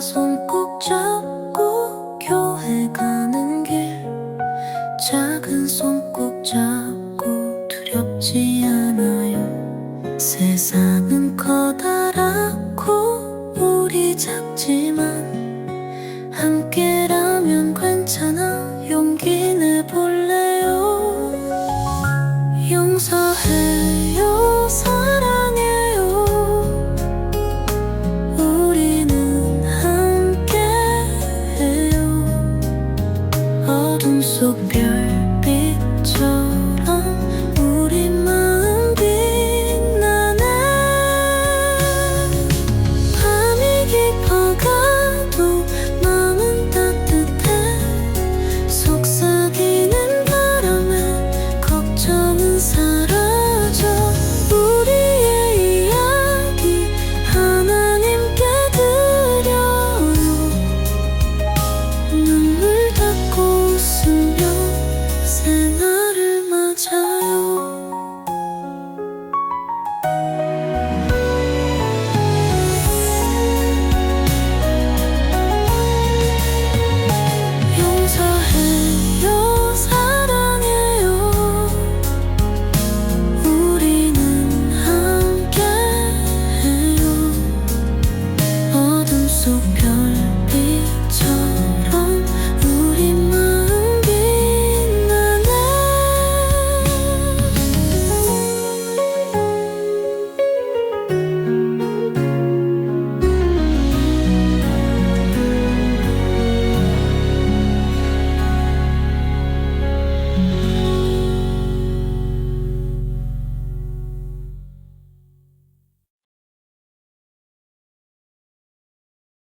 손 꼭 잡고 교회 가는 길. 작은 손 꼭 잡고 두렵지 않아요. 세상은 커다랗고 우리 작지만 함께라면 괜찮아. 용기 내볼래요? 용서해. собі. 괜찮